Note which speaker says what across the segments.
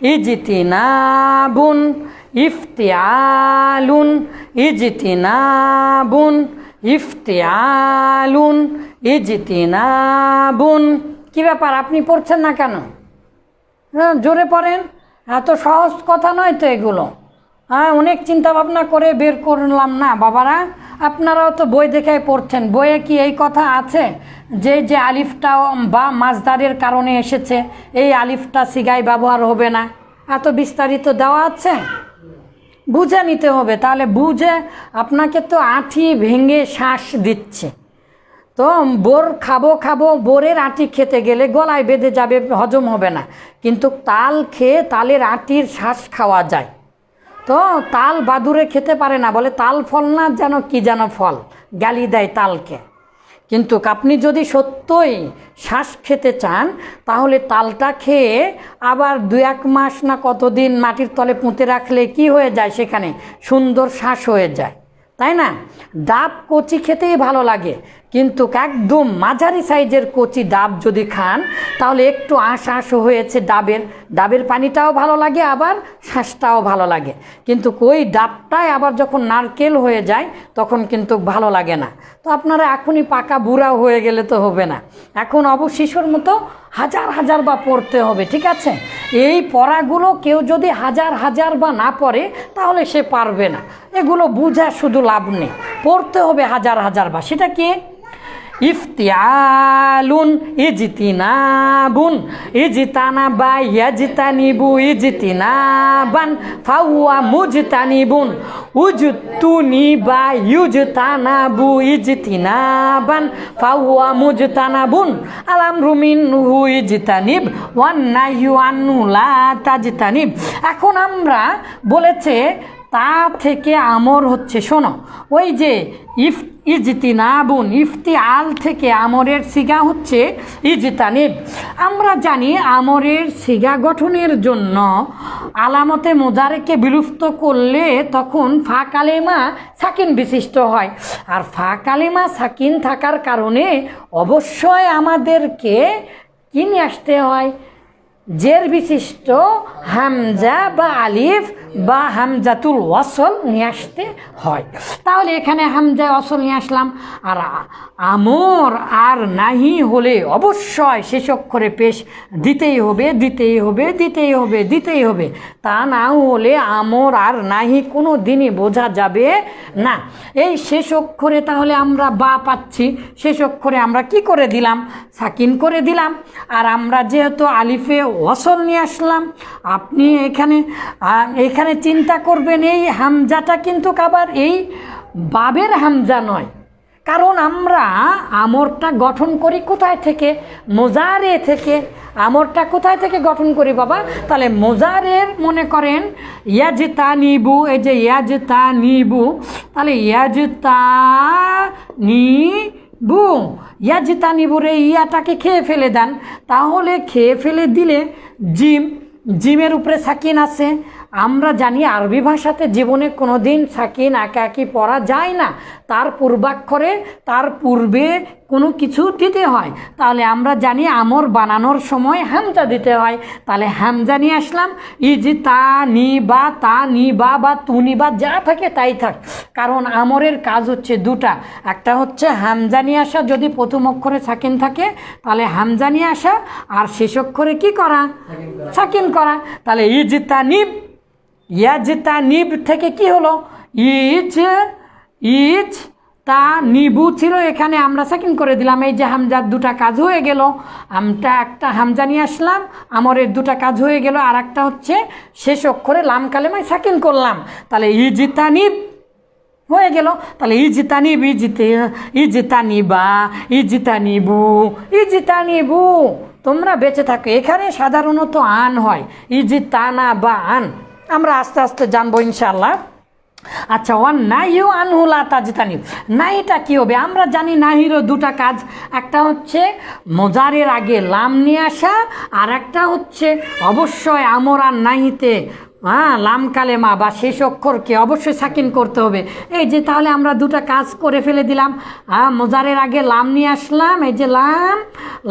Speaker 1: ইজতিনাবুন, ইফতিয়ালুন ইজতিনাবুন ইফতিয়ালুন, ইজতিনাবুন। কি ব্যাপার, আপনি পড়ছেন না কেন? হ্যাঁ জোরে পড়েন। এত সহজ কথা নয় তো এগুলো। হ্যাঁ অনেক চিন্তা ভাবনা করে বের করলাম না, বাবারা। আপনারাও তো বই দেখে পড়ছেন। বইয়ে কি এই কথা আছে? যে যে আলিফটা বা মাছদারের কারণে এসেছে, এই আলিফটা সিগাই ব্যবহার হবে না। এত বিস্তারিত দেওয়া আছে? বুঝে নিতে হবে। তাহলে বুঝে আপনাকে তো আঠি ভেঙে শ্বাস দিচ্ছে। তো বোর খাব খাব, বোরের আঁটি খেতে গেলে গলায় বেঁধে যাবে, হজম হবে না। কিন্তু তাল খেয়ে তালের আঁটির শ্বাস খাওয়া যায়। তো তাল বাদুরে খেতে পারে না, বলে তাল ফল না, যেন কি যেন ফল? গালি দেয় তালকে। কিন্তু আপনি যদি সত্যই শ্বাস খেতে চান, তাহলে তালটা খেয়ে আবার দু এক মাস না কতদিন মাটির তলে পুঁতে রাখলে কি হয়ে যায় সেখানে? সুন্দর শ্বাস হয়ে যায়। তাই না? ডাব কচি খেতেই ভালো লাগে। কিন্তু একদম মাঝারি সাইজের কচি ডাব যদি খান, তাহলে একটু আঁশ আঁশ হয়েছে ডাবের। ডাবের পানিটাও ভালো লাগে, আবার শ্বাসটাও ভালো লাগে। কিন্তু ওই ডাবটাই আবার যখন নারকেল হয়ে যায়, তখন কিন্তু ভালো লাগে না। তো আপনারা এখনই পাকা বুড়া হয়ে গেলে তো হবে না। এখন অবশিশুর মতো হাজার হাজার বা পড়তে হবে, ঠিক আছে? এই পড়াগুলো কেউ যদি হাজার হাজার বা না পড়ে, তাহলে সে পারবে না। এগুলো বুঝা শুধু লাভ নেই। পড়তে হবে হাজার হাজার বা। সেটা কি? ইফতিয়ালুন ইজতিনাবুন ইজতানাবা ইয়াজতানিবু ইজতিনাবান, ফাহুয়া মুজতানিবুন, উজতুনিবা ইউজতানাবু ইজতিনাবান, ফাহুয়া মুজতানাবুন, আলামরু মিনহু ইজতানিব, ওয়ান নাহয়ু আনহু লা তাজতানিব। এখন আমরা বলেছে তা থেকে আমর হচ্ছে শোনো, ওই যে ইফ ইজতিনাবুন ইফতি আল থেকে আমরের সিগা হচ্ছে ইজতানিব। আমরা জানি আমরের সিগা গঠনের জন্য আলামতে মোজারেকে বিলুপ্ত করলে তখন ফা কালেমা সাকিন বিশিষ্ট হয়। আর ফা কালেমা সাকিন থাকার কারণে অবশ্যই আমাদেরকে কি নিয়ে আসতে হয়। জের বিশিষ্ট হামজা বা আলিফ বা হামজাতুল ওয়াসল নিয়ে আসতে হয়। তাহলে এখানে হামজা অসল নিয়ে আসলাম। আর আমর আর নাহি হলে অবশ্যই শেষ অক্ষরে পেশ দিতেই হবে দিতেই হবে দিতেই হবে দিতেই হবে। তা না হলে আমর আর নাহি কোনো দিনই বোঝা যাবে না। এই শেষ অক্ষরে তাহলে আমরা বা পাচ্ছি। শেষ অক্ষরে আমরা কি করে দিলাম? সাকিন করে দিলাম। আর আমরা যেহেতু আলিফে ওয়াসল নিয়ে আসলাম। আপনি এখানে এখানে চিন্তা করবেন, এই হামজাটা কিন্তু আবার এই বাবের হামজা নয়। কারণ আমরা আমরটা গঠন করি কোথায় থেকে? মোজারে থেকে। আমরটা কোথায় থেকে গঠন করি বাবা? তাহলে মোজারের মনে করেন ইয়াজতা নিবু এই যে ইয়াজতা নিবু তাহলে ইয়াজতা নিবু জিতানি বলে ইয়াটাকে খেয়ে ফেলে দেন। তাহলে খেয়ে ফেলে দিলে জিম, জিমের উপরে সাকিন আছে। আমরা জানি আরবি ভাষাতে জীবনে কোনো দিন সাকিন একাকি পড়া যায় না। তার পূর্বাক্ষরে, তার পূর্বে কোনো কিছু দিতে হয়। তাহলে আমরা জানি আমর বানানোর সময় হামজা দিতে হয়। তাহলে হামজা নিয়ে আসলাম। যে তা নি বা তা নি বা বা তুনি বা যা থাকে তাই থাক। কারণ আমরের কাজ হচ্ছে দুটা। একটা হচ্ছে হামজা নিয়ে আসা, যদি প্রথম অক্ষরে সাকিন থাকে, তাহলে হামজা নিয়ে আসা। আর শেষ অক্ষরে কী করা? সাকিন করা। তাহলে ইজতা নিব ইয়াজতা নিব থেকে কি হলো? ইজ ইজ তা নিবু ছিল এখানে, আমরা সেকেন্ড করে দিলাম। এই যে হামজার দুটা কাজ হয়ে গেল। আমটা একটা হামজা নিয়ে আসলাম, আমরের দুটা কাজ হয়ে গেল আর একটা হচ্ছে শেষ অক্ষরে লাম কালেমায় সেকেন্ড করলাম। তাহলে ইজিতা নিব হয়ে গেল। তাহলে ইজিতা নিব ইজিতে ইজিতা নিবা ইজিতা নিবু ইজিতা নিবু তোমরা বেঁচে থাকো। এখানে সাধারণত আন হয়। ইজিতা না বা আন। আমরা আস্তে আস্তে জানব ইনশাল্লাহ আচ্ছা ওয়ান নাইও আনহুলা তাজিতানি নাইটা কী হবে? আমরা জানি নাহিরও দুটা কাজ। একটা হচ্ছে মজারের আগে লাম নিয়ে আসা, আর একটা হচ্ছে অবশ্যই আমর আর নাহিতে হ্যাঁ লাম কালেমা বা শেষ অক্ষরকে অবশ্যই সাকিন করতে হবে। এই যে তাহলে আমরা দুটো কাজ করে ফেলে দিলাম। হ্যাঁ মোজারের আগে লাম নিয়ে আসলাম। এই যে লাম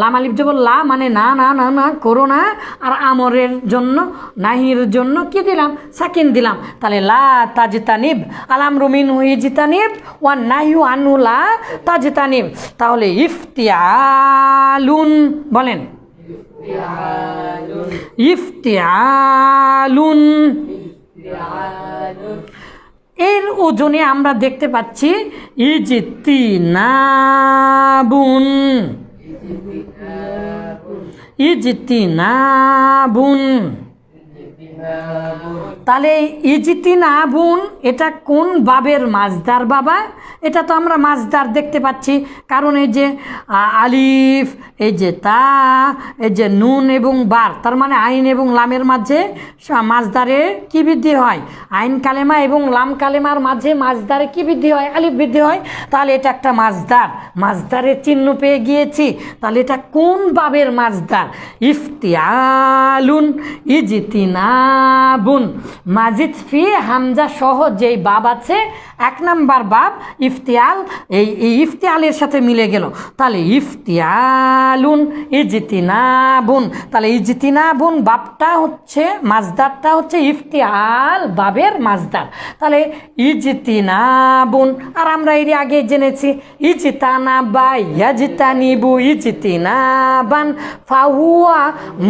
Speaker 1: লাম আলিফ জবর লা মানে না না না না, করো না। আর আমরের জন্য, নাহির জন্য কি দিলাম? সাকিন দিলাম। তাহলে লা তাজতানিব আলাম রুমিন হুইজিতানিব ওয়ান নাহিউ আনু লা তাজতানিব। তাহলে ইফতিয়ালুন বলেন। ইফতিয়ালুন। এর ওজনে আমরা দেখতে পাচ্ছি ইজিতিনাবুন। ইজিতিনাবুন। তাহলে ইজিতিনাবুন এটা কোন বাবের মাছদার বাবা? এটা তো আমরা মাছদার দেখতে পাচ্ছি। কারণ এই যে আলিফ, এই যে তা, এই যে নুন এবং বার, তার মানে আইন এবং লামের মাঝে মাছদারে কি বৃদ্ধি হয়? আইন কালেমা এবং লাম কালেমার মাঝে মাছদারে কি বৃদ্ধি হয়? আলিফ বৃদ্ধি হয়। তাহলে এটা একটা মাছদার মাছদারের চিহ্ন পেয়ে গিয়েছি। তাহলে এটা কোন বাবের মাছদার ইফতিয়ালুন ইজিতিনাবুন মাজিদ ফি হামজা সহ যেই বাব আছে, এক নাম্বার বাব, ইফতিয়াল, এই ইফতিয়ালের সাথে মিলে গেল। তাহলে ইফতিয়ালুন ইজিতিনাবুন। তাহলে ইজিতিনাবুন বাবটা হচ্ছে মাজদারটা হচ্ছে ইফতিয়াল বাবের মাজদার। তাহলে ইজিতিনাবুন, আর আমরা এর আগে জেনেছি ইজিতানা বা ইয়াজিতানিবু ইজিতিনাবান, ফাহুয়া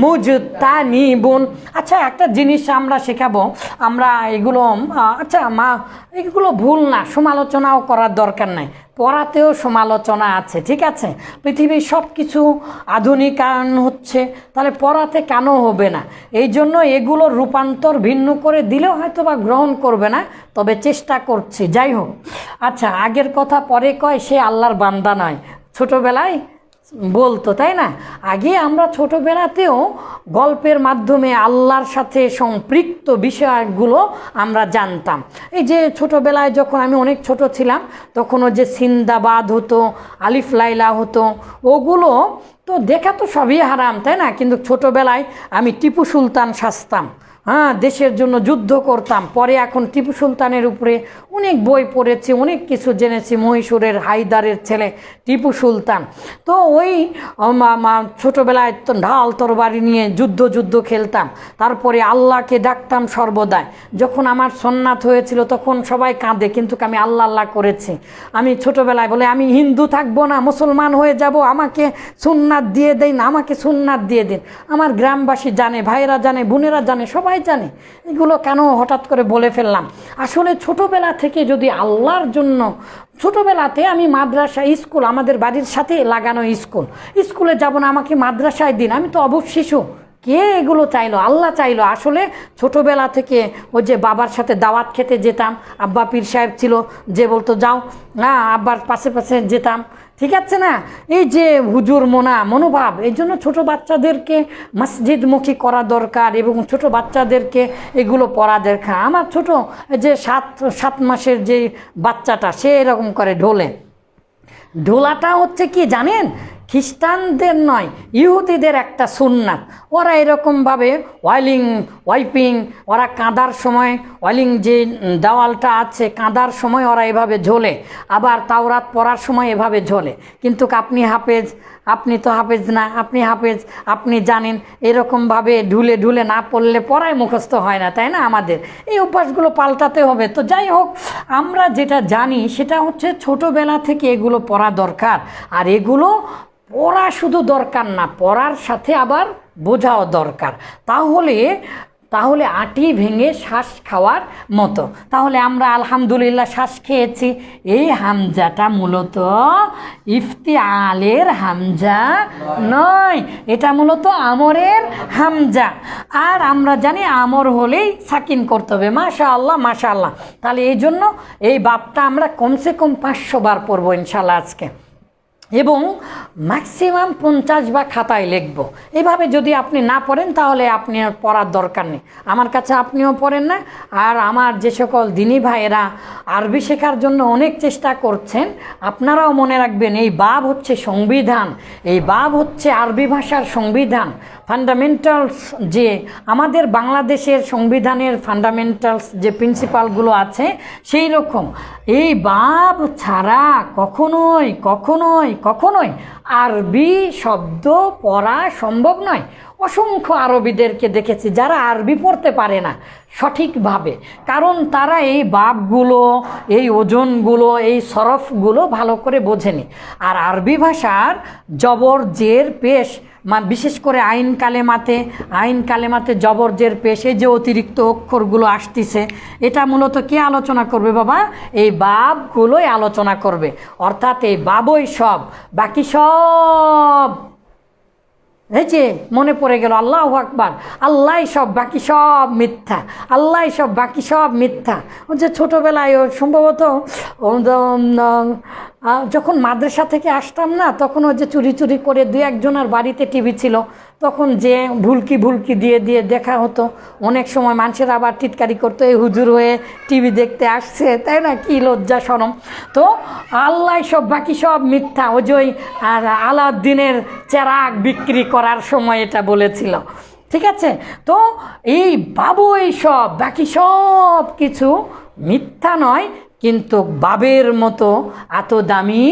Speaker 1: মুজতানিবুন। আচ্ছা একটা জিনিস আমরা শেখাবো, আমরা এগুলো আচ্ছা মা, এগুলো ভুল না, সমালোচনাও করার দরকার নাই। পড়াতেও সমালোচনা আছে, ঠিক আছে? পৃথিবীর সব কিছু আধুনিকায়ন হচ্ছে, তাহলে পড়াতে কেন হবে না? এই জন্য এগুলোর রূপান্তর ভিন্ন করে দিলেও হয়তো বা গ্রহণ করবে না, তবে চেষ্টা করছি, যাই হোক। আচ্ছা আগের কথা পরে কয়, সে আল্লাহর বান্দা নয়। ছোটোবেলায় বলতো, তাই না? আগে আমরা ছোটোবেলাতেও গল্পের মাধ্যমে আল্লাহর সাথে সম্পৃক্ত বিষয়গুলো আমরা জানতাম। এই যে ছোটোবেলায় যখন আমি অনেক ছোট ছিলাম তখন ও যে সিন্দাবাদ হতো, আলিফ লাইলা হতো, ওগুলো তো দেখা তো সবই হারাম, তাই না? কিন্তু ছোটোবেলায় আমি টিপু সুলতান সাজতাম। হ্যাঁ দেশের জন্য যুদ্ধ করতাম। পরে এখন টিপু সুলতানের উপরে অনেক বই পড়েছি, অনেক কিছু জেনেছি। মহীশূরের হায়দারের ছেলে টিপু সুলতান। তো ওই ছোটোবেলায় তো ঢাল তরবারি নিয়ে যুদ্ধ যুদ্ধ খেলতাম। তারপরে আল্লাহকে ডাকতাম সর্বদাই। যখন আমার সন্ন্যাত হয়েছিল তখন সবাই কাঁদে, কিন্তু আমি আল্লাহ আল্লাহ করেছি। আমি ছোটোবেলায় বলে, আমি হিন্দু থাকব না, মুসলমান হয়ে যাব, আমাকে সুন্নাত দিয়ে দিন, আমাকে সুন্নাত দিয়ে দিন। আমার গ্রামবাসী জানে, ভাইয়েরা জানে, বোনেরা জানে, সবাই জানে? এগুলো কেন হঠাৎ করে বলে ফেললাম? আসলে ছোটোবেলা থেকে যদি আল্লাহর জন্য, ছোটোবেলাতে আমি মাদ্রাসা, স্কুল, আমাদের বাড়ির সাথে লাগানো স্কুল। স্কুলে যাব না, আমাকে মাদ্রাসায় দিন। আমি তো অবশ শিশু কে এগুলো চাইলো? আল্লাহ চাইলো। আসলে ছোটোবেলা থেকে ওই যে বাবার সাথে দাওয়াত খেতে যেতাম। আব্বা পীর সাহেব ছিল, যে বলতো, যাও। হ্যাঁ আব্বার পাশে পাশে যেতাম। ঠিক আছে না? এই যে হুজুর মোনা, মনোভাব, এই জন্য ছোটো বাচ্চাদেরকে মসজিদমুখী করা দরকার এবং ছোট বাচ্চাদেরকে এগুলো পড়া দরকার। আমার ছোট যে সাত সাত মাসের যে বাচ্চাটা, সে এরকম করে ঢোলে। ঢোলাটা হচ্ছে কি জানেন? খ্রিস্টানদের নয়, ইহুদিদের একটা সুন্নাত। ওরা এরকমভাবে ওয়াইলিং, ওয়াইপিং, ওরা কাঁদার সময়, ওয়াইলিং যে দেওয়ালটা আছে, কাঁদার সময় ওরা এভাবে ঝোলে। আবার তাওরাত পড়ার সময় এভাবে ঝোলে। কিন্তু আপনি হাফেজ আপনি তো হাফেজ না, আপনি হাফেজ, আপনি জানেন, এরকমভাবে ঢুলে ঢুলে না পড়লে পড়ায় মুখস্থ হয় না, তাই না আমাদের? এই অভ্যাসগুলো পাল্টাতে হবে। তো যাই হোক, আমরা যেটা জানি সেটা হচ্ছে ছোটোবেলা থেকে এগুলো পড়া দরকার। আর এগুলো পড়া শুধু দরকার না, পড়ার সাথে আবার বোঝাও দরকার। তাহলে তাহলে আটি ভেঙে শ্বাস খাওয়ার মতো। তাহলে আমরা আলহামদুলিল্লাহ শ্বাস খেয়েছি। এই হামজাটা মূলত ইফতিয়ালের হামজা নয়। এটা মূলত আমরের হামজা। আর আমরা জানি আমর হলেই সাকিন করতে হবে। মাশা আল্লাহ মাশা আল্লাহ তাহলে এই জন্য এই বাপটা আমরা কমসে কম পাঁচশো বার পড়ব ইনশাল্লাহ আজকে। এবং ম্যাক্সিমাম পঞ্চাশ বা খাতায় লিখব। এভাবে যদি আপনি না পড়েন, তাহলে আপনি আর পড়ার দরকার নেই। আমার কাছে আপনিও পড়েন না, আর আমার যে সকল দিনী ভাইয়েরা আরবি শেখার জন্য অনেক চেষ্টা করছেন, আপনারাও মনে রাখবেন, এই বাব হচ্ছে সংবিধান। এই বাব হচ্ছে আরবি ভাষার সংবিধান। ফান্ডামেন্টালস যে আমাদের বাংলাদেশের সংবিধানের ফান্ডামেন্টালস যে প্রিন্সিপালগুলো আছে, সেই রকম। এই বাপ ছাড়া কখনোই কখনোই কখনোই আরবি শব্দ পড়া সম্ভব নয়। অসংখ্য আরবিদেরকে দেখেছি যারা আরবি পড়তে পারে না সঠিকভাবে। কারণ তারা এই বাপগুলো, এই ওজনগুলো, এই সরফগুলো ভালো করে বোঝেনি। আর আরবি ভাষার জবর জের পেশ বিশেষ করে আইন কালেমাতে আইন কালেমাতে জবর জের পেশ যে অতিরিক্ত অক্ষরগুলো আসতিছে, এটা মূলত কে আলোচনা করবে বাবা? এই বাপগুলোই আলোচনা করবে। অর্থাৎ এই বাবই সব, বাকি সব। যে মনে পড়ে গেল, আল্লাহ আকবার। আল্লাহ সব, বাকি সব মিথ্যা। আল্লাহ সব, বাকি সব মিথ্যা। যে ছোটোবেলায় সম্ভবত যখন মাদ্রাসা থেকে আসতাম না, তখন ও যে চুরি চুরি করে দু একজনের বাড়িতে টিভি ছিল। তখন যে ভুলকি ভুলকি দিয়ে দিয়ে দেখা হতো। অনেক সময় মানুষের আবার টিটকারি করতো, এই হুজুর হয়ে টিভি দেখতে আসছে। তাই না? কি লজ্জা, সরম। তো আল্লাহ সব, বাকি সব মিথ্যা। ওই যে ওই, আর আলাউদ্দিনের চেরাগ বিক্রি করার সময় এটা বলেছিল। ঠিক আছে? তো এই বাবু, এই সব, বাকি সব কিছু মিথ্যা নয়। কিন্তু বাবের মতো এত দামি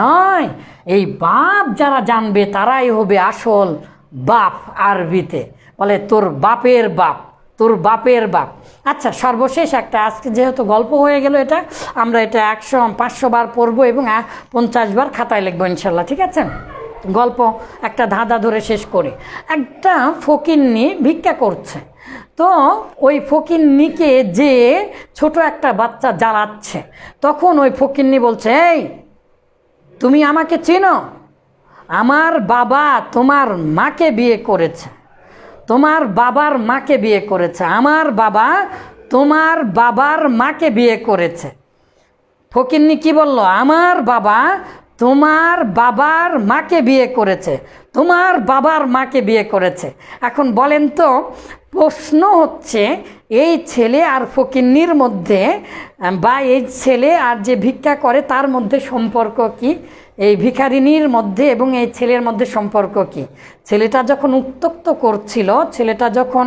Speaker 1: নয়। এই বাপ যারা জানবে তারাই হবে আসল বাপ আরবিতে। বলে, তোর বাপের বাপ, তোর বাপের বাপ। আচ্ছা সর্বশেষ একটা, আজকে যেহেতু গল্প হয়ে গেল এটা, আমরা এটা একশো, পাঁচশো বার পড়ব এবং পঞ্চাশ বার খাতায় লিখব ইনশাল্লাহ, ঠিক আছে? গল্প একটা ধাঁধা ধরে শেষ করে। একটা ফকিন্নি ভিক্ষা করছে। তো ওই ফকিন্নিকে যে ছোট একটা বাচ্চা জ্বালাচ্ছে, তখন ওই ফকিন্নি বলছে, এই, তুমি আমাকে চেনো? আমার বাবা তোমার মাকে বিয়ে করেছে। তোমার বাবার মাকে বিয়ে করেছে। আমার বাবা তোমার বাবার মাকে বিয়ে করেছে। ফকিন্নি কি বলল? আমার বাবা তোমার বাবার মাকে বিয়ে করেছে। তোমার বাবার মাকে বিয়ে করেছে। এখন বলেন তো প্রশ্ন হচ্ছে, এই ছেলে আর ফকিন্নির মধ্যে বা এই ছেলে আর যে ভিক্ষা করে তার মধ্যে সম্পর্ক কি? এই ভিখারিনীর মধ্যে এবং এই ছেলের মধ্যে সম্পর্ক কি? ছেলেটা যখন উত্তক্ত করছিল, ছেলেটা যখন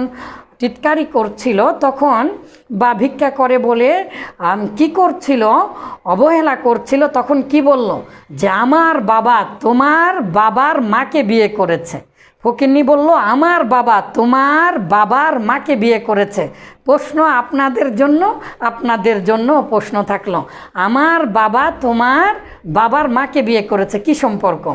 Speaker 1: টিটকারি করছিল, তখন বা ভিক্ষা করে বলে কি করছিল? অবহেলা করছিল, তখন কি বলল? যে আমার বাবা তোমার বাবার মাকে বিয়ে করেছে। ফকিন্নি বলল, আমার বাবা তোমার বাবার মাকে বিয়ে করেছে। প্রশ্ন আপনাদের জন্য আপনাদের জন্য প্রশ্ন থাকল। আমার বাবা তোমার বাবার মাকে বিয়ে করেছে। কি সম্পর্ক?